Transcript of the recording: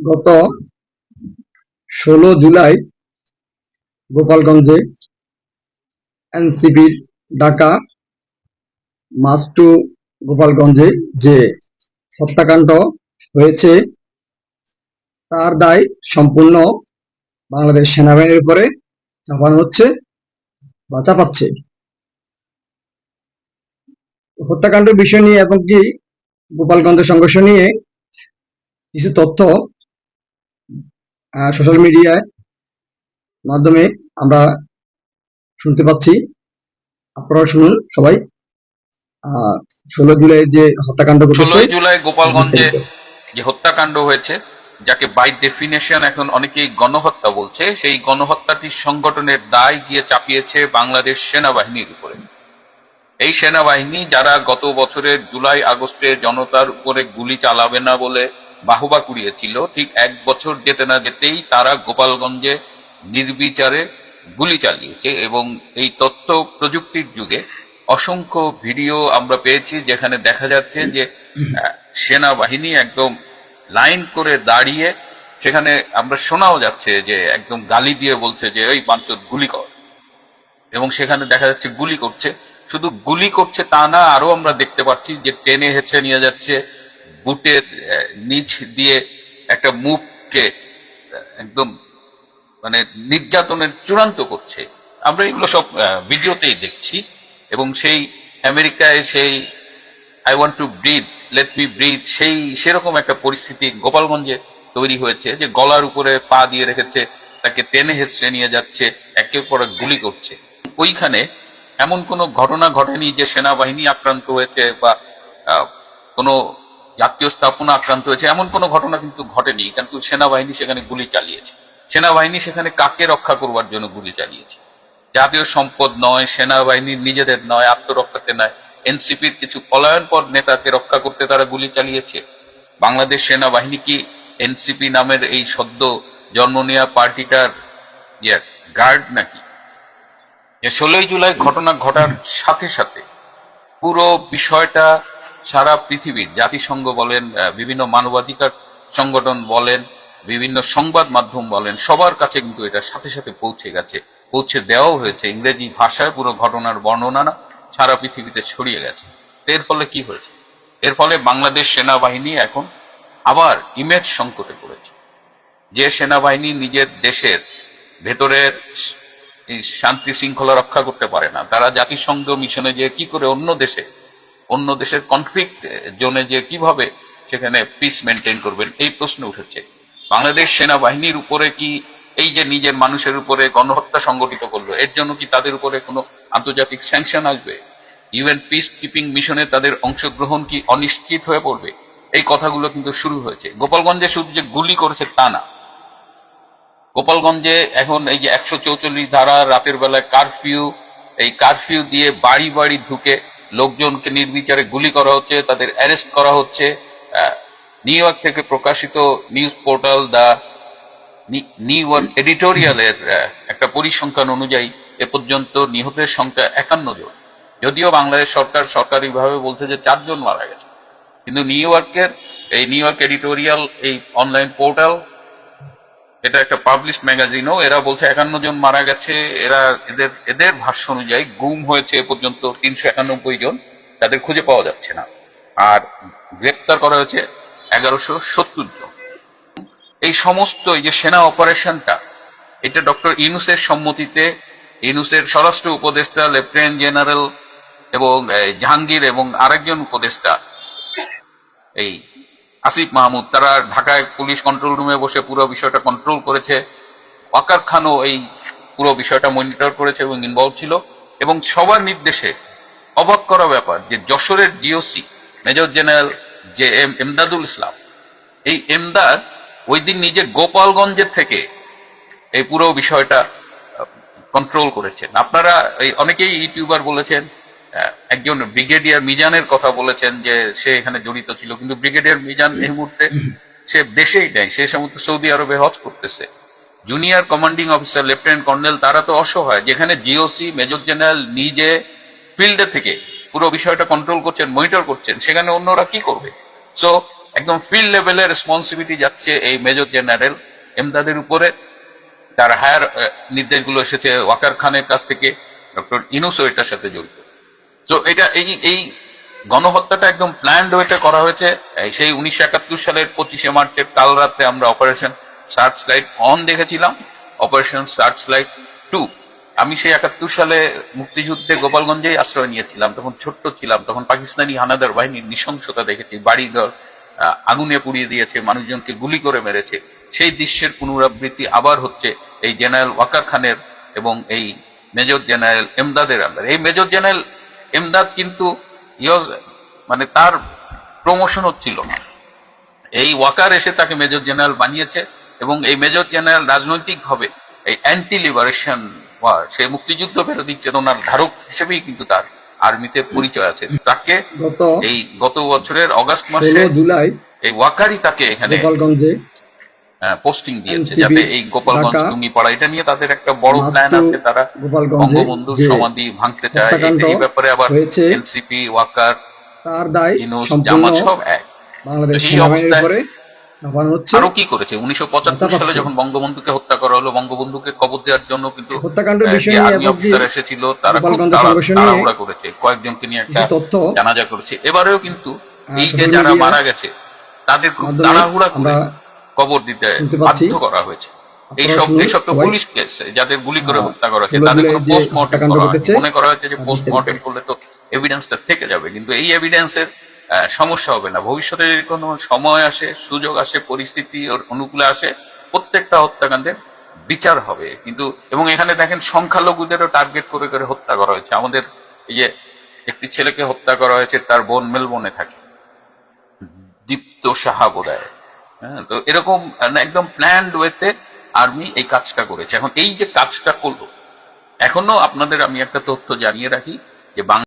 গত ষোলো জুলাই গোপালগঞ্জে এনসিপির ডাকা মাস টু গোপালগঞ্জে যে হত্যাকাণ্ড হয়েছে, তার দায় সম্পূর্ণ বাংলাদেশ সেনাবাহিনীর উপরে চাপানো হচ্ছে বা চাপাচ্ছে। হত্যাকাণ্ডের বিষয় নিয়ে এবং কি গোপালগঞ্জের সংঘর্ষ নিয়ে কিছু তথ্য সোশ্যাল মিডিয়ায় মাধ্যমে আমরা শুনতে পাচ্ছি। আপনারা শুনুন সবাই। ষোলো জুলাই যে হত্যাকাণ্ড ষোলোই জুলাই গোপালগঞ্জে যে হত্যাকাণ্ড হয়েছে যাকে বাই ডেফিনেশন এখন অনেকেই গণহত্যা বলছে সেই গণহত্যাটি সংগঠনের দায় গিয়ে চাপিয়েছে বাংলাদেশ সেনাবাহিনীর উপরে। এই সেনাবাহিনী যারা গত বছরের জুলাই আগস্টে জনতার উপরে গুলি চালাবে না বলে বাহবা কুড়িয়েছিল, ঠিক এক বছর যেতে না যেতেই তারা গোপালগঞ্জে নির্বিচারে গুলি চালিয়েছে এবং এই তথ্য প্রযুক্তির যুগে অসংখ্য ভিডিও আমরা পেয়েছি যেখানে দেখা যাচ্ছে যে সেনাবাহিনী একদম লাইন করে দাঁড়িয়ে সেখানে আমরা শোনাও যাচ্ছে যে একদম গালি দিয়ে বলছে যে ওই পাঞ্চত গুলি কর। এবং সেখানে দেখা যাচ্ছে গুলি করছে। শুধু গুলি করছে তা না, আরও আমরা দেখতে পাচ্ছি যে টেনে হেঁচড়ে নিয়ে যাচ্ছে বুটের নিচ দিয়ে একটা মুখকে একদম মানে নির্যাতনের চূড়ান্ত করছে। আমরা এগুলো সব ভিডিওতেই দেখছি এবং সেই আমেরিকায় সেই I want to breathe let me breathe সেই, সেরকম একটা পরিস্থিতি গোপালগঞ্জে তৈরি হয়েছে যে গলার উপরে পা দিয়ে রেখেছে, তাকে টেনে হেসড়ে নিয়ে যাচ্ছে, একের পর গুলি করছে। ওইখানে এমন কোনো ঘটনা ঘটেনি যে সেনাবাহিনী আক্রান্ত হয়েছে বা কোনো জাতীয় স্থাপনা আক্রান্ত হয়েছে? এমন কোনো ঘটনা কিন্তু ঘটেনি। কিন্তু সেনাবাহিনী সেখানে গুলি চালিয়েছে। সেনাবাহিনী সেখানে কাকে রক্ষা করবার জন্য গুলি চালিয়েছে? জাতীয় সম্পদ নয় সেনাবাহিনীর নিজেদের নয়, আত্মরক্ষাতে নয়। এনসিপির কিছু পলায়নপর নেতাকে রক্ষা করতে তারা গুলি চালিয়েছে। বাংলাদেশ সেনাবাহিনী কি এনসিপি নামের এই সদ্য জন্ম নেওয়া পার্টিটার ইয়ে গার্ড নাকি? ষোলোই জুলাই ঘটনা ঘটার সাথে সাথে পুরো বিষয়টা সারা পৃথিবীর জাতিসংঘ বলেন বিভিন্ন মানবাধিকার সংগঠন বলেন, বিভিন্ন সংবাদ মাধ্যম বলেন, সবার কাছে কিন্তু এটা সাথে সাথে পৌঁছে গেছে। পৌঁছে দেওয়াও হয়েছে। ইংরেজি ভাষায় পুরো ঘটনার বর্ণনা না, সারা পৃথিবীতে ছড়িয়ে গেছে। এর ফলে কি হয়েছে? এর ফলে বাংলাদেশ সেনাবাহিনী এখন আবার ইমেজ সংকটে পড়েছে। যে সেনাবাহিনী নিজের দেশের ভেতরের শান্তি শৃঙ্খলা রক্ষা করতে পারে না। তারা জাতিসংঘ মিশনে যে কি করে অন্য দেশে, অন্য দেশের কনফ্লিক্ট জোনে যে কীভাবে সেখানে পিস মেনটেন করবেন? এই প্রশ্ন উঠেছে। বাংলাদেশ সেনাবাহিনীর উপরে কি এই যে নিজের মানুষের উপরে গণহত্যা সংগঠিত করল, এর জন্য কি তাদের উপরে কোনো আন্তর্জাতিক স্যাংশন আসবে? ইউএন পিস কিপিং মিশনে তাদের অংশগ্রহণ কি অনিশ্চিত হয়ে পড়বে? এই কথাগুলো কিন্তু শুরু হয়েছে। গোপালগঞ্জে শুধু যে গুলি করেছে তা না। গোপালগঞ্জে এখন এই যে একশো চৌচল্লিশ ধারা রাতের বেলায় কারফিউ, এই কারফিউ দিয়ে বাড়ি বাড়ি ঢুকে লোকজনকে নির্বিচারে গুলি করা হচ্ছে, তাদের অ্যারেস্ট করা হচ্ছে। নিউ ইয়র্ক থেকে প্রকাশিত news portal the New York এডিটোরিয়ালের একটা পরিসংখ্যান অনুযায়ী এ পর্যন্ত নিহতের সংখ্যা একান্ন জন। যদিও বাংলাদেশ সরকার সরকারিভাবে বলছে যে চারজন মারা গেছে। কিন্তু নিউ ইয়র্কের, এই নিউ ইয়র্ক এডিটোরিয়াল, এই অনলাইন পোর্টাল এটা একটা পাবলিশ ম্যাগাজিনও এরা বলছে একান্ন জন মারা গেছে, এরা এদের এদের ভাষ্য অনুযায়ী গুম হয়েছে এ পর্যন্ত তিনশো একানব্বই জন, তাদের খুঁজে পাওয়া যাচ্ছে না। আর গ্রেপ্তার করা হয়েছে এগারোশো সত্তর জন। এই সমস্ত এই যে সেনা অপারেশনটা, এটা ডক্টর ইনুসের সম্মতিতে ইনুসের স্বরাষ্ট্র উপদেষ্টা, লেফটেন্যান্ট জেনারেল এবং জাহাঙ্গীর এবং আরেকজন উপদেষ্টা, এই আসিফ মাহমুদ, তারা ঢাকায় পুলিশ কন্ট্রোল রুমে বসে পুরো বিষয়টা কন্ট্রোল করেছে। ওয়াকার খানও এই পুরো বিষয়টা মনিটর করেছে এবং ইনভলভ ছিল। এবং সবার নির্দেশে অবাক করা ব্যাপার যে যশোরের GOC major general J M, Emdadul Islam, এই এমদাদ ওই দিন নিজে গোপালগঞ্জের থেকে এই পুরো বিষয়টা কন্ট্রোল করেছেন। আপনারা এই অনেকেই ইউটিউবার বলেছেন একজন ব্রিগেডিয়ার মিজানের কথা বলেছেন যে সে এখানে জড়িত ছিল, কিন্তু ব্রিগেডিয়ার মিজান এই মুহূর্তে সে দেশেই নেই, সে সমস্ত সৌদি আরবে হজ করতেছে। Junior commanding officer, lieutenant colonel, তারা তো অসহায়, যেখানে জিওসি মেজর জেনারেল নিজে ফিল্ডে থেকে পুরো বিষয়টা কন্ট্রোল করছেন মনিটর করছেন, সেখানে অন্যরা কি করবে? সো একদম ফিল্ড লেভেলের রেসপন্সিবিলিটি যাচ্ছে এই মেজর জেনারেল এমদাদের উপরে। তার হায়ার নির্দেশগুলো এসেছে ওয়াকার খানের কাছ থেকে, ডক্টর ইনুসও এটার সাথে জড়িত। তো এটা এই এই গণহত্যাটা একদম প্ল্যান্ড ওয়েতে করা হয়েছে। সেই উনিশশো একাত্তর সালের পঁচিশে মার্চের কাল রাতে আমরা অপারেশন সার্চ লাইট অন দেখেছিলাম অপারেশন সার্চ লাইট টু আমি সেই একাত্তর সালে মুক্তিযুদ্ধে গোপালগঞ্জেই আশ্রয় নিয়েছিলাম, তখন ছোট্ট ছিলাম, তখন পাকিস্তানি হানাদার বাহিনীর নৃশংসতা দেখেছি বাড়িঘর আগুনে পুড়িয়ে দিয়েছে, মানুষজনকে গুলি করে মেরেছে। সেই দৃশ্যের পুনরাবৃত্তি আবার হচ্ছে এই জেনারেল ওয়াকার খানের এবং এই মেজর জেনারেল এমদাদের আন্ডার এই মেজর জেনারেল এমদাদ কিন্তু মানে তার প্রমোশন হচ্ছিল না এই ওয়াকার এসে তাকে মেজর জেনারেল বানিয়েছে এবং এই মেজর জেনারেল রাজনৈতিকভাবে এই অ্যান্টি লিবারেশন ওয়ার সে মুক্তিযুদ্ধ বিরোধী চেতনার ধারক হিসেবেই কিন্তু তার আর্মিতে পরিচয় আছে। তাকে এই গত বছরের অগস্ট মাসে জুলাই এই ওয়াকারই তাকে এখানে গোপালগঞ্জে পোস্টিং দিয়েছে যাতে এই গোপালগঞ্জ টুঙ্গিপাড়া এটা নিয়ে তাদের একটা বড় প্ল্যান আছে তারা বঙ্গবন্ধুর সমাধি ভাঙতে চায় এই- ব্যাপারে আবার এনসিপি ওয়াকার তার দায় জামাত সব এক। এই অবস্থায় আরও কি করেছে? উনিশশো পঁচাত্তর সালে যখন বঙ্গবন্ধুকে হত্যা করা হলো বঙ্গবন্ধুকে কবর দেওয়ার জন্য কিন্তু বিষয় আর্মি অফিসার এসেছিল তারা তাড়াহুড়া করেছে। কয়েকজনকে নিয়ে একটা জানাজা করেছে। এবারেও কিন্তু এই যে যারা মারা গেছে তাদের খুব তাড়াহুড়া করে কবর দিতে বাধ্য করা হয়েছে। এইসব এইসব তো পুলিশ কেস যাদের গুলি করে হত্যা করা হয়েছে তাদের কোনো যে করা হয়েছে মনে করা হয়েছে যে পোস্টমর্টেম। করলে তো এভিডেন্সটা থেকে যাবে কিন্তু এই এভিডেন্সের সমস্যা হবে না। ভবিষ্যতে যদি কোনো সময় আসে সুযোগ আসে পরিস্থিতি অনুকূলে আসে প্রত্যেকটা হত্যাকাণ্ডের বিচার হবে। কিন্তু এবং এখানে দেখেন সংখ্যালঘুদেরও টার্গেট করে করে হত্যা করা হয়েছে। আমাদের এই যে একটি ছেলেকে হত্যা করা হয়েছে তার বোন মেলবোনে থাকে। দীপ্ত সাহা বোধহয়। হ্যাঁ তো এরকম আহ, একদম প্ল্যান্ড ওয়েতে আর্মি এই কাজটা করেছে। এখন এই যে কাজটা করল এখনও আপনাদের আমি একটা তথ্য জানিয়ে রাখি যে বাংলা